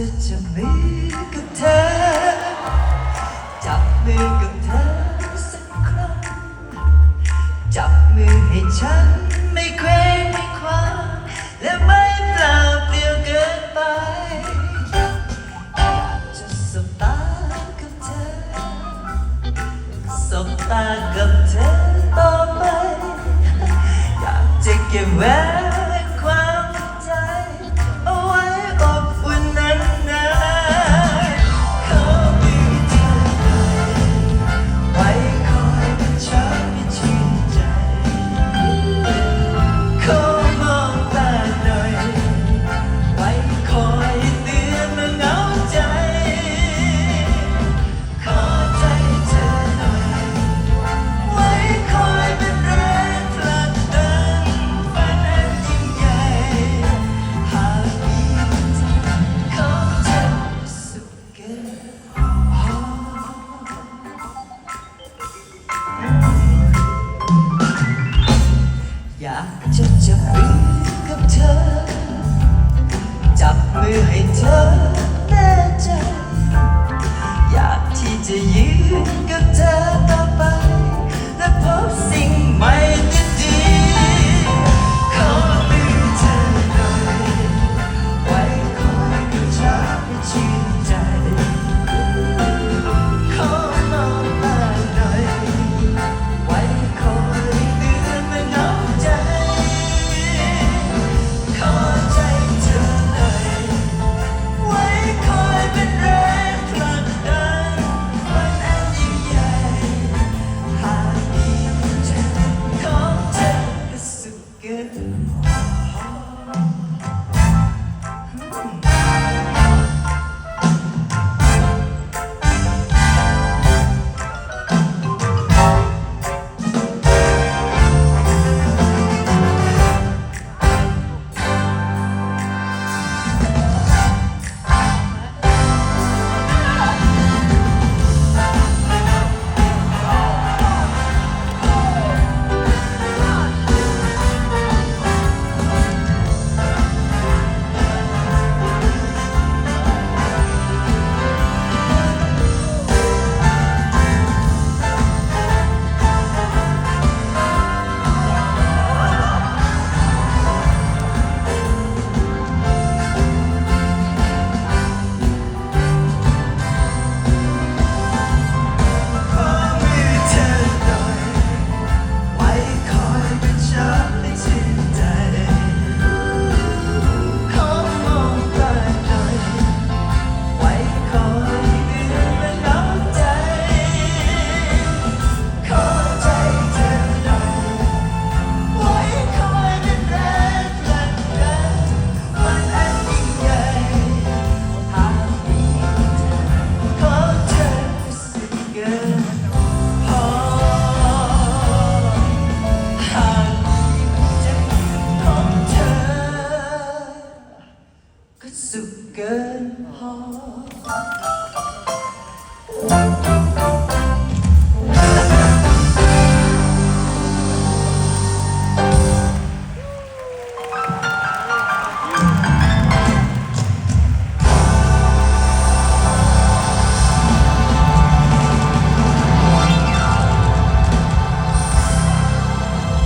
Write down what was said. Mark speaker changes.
Speaker 1: ฉันจะมีกับเธอ จับมือกับเธอสักครั้ง จับมือให้ฉันไม่เคว้งไม่คว้าและไม่เปล่าเปลี่ยวเกินไปจะสบตากับเธอสบตากับเธอต่อไปอยากจะเก็บไว้ Good heart.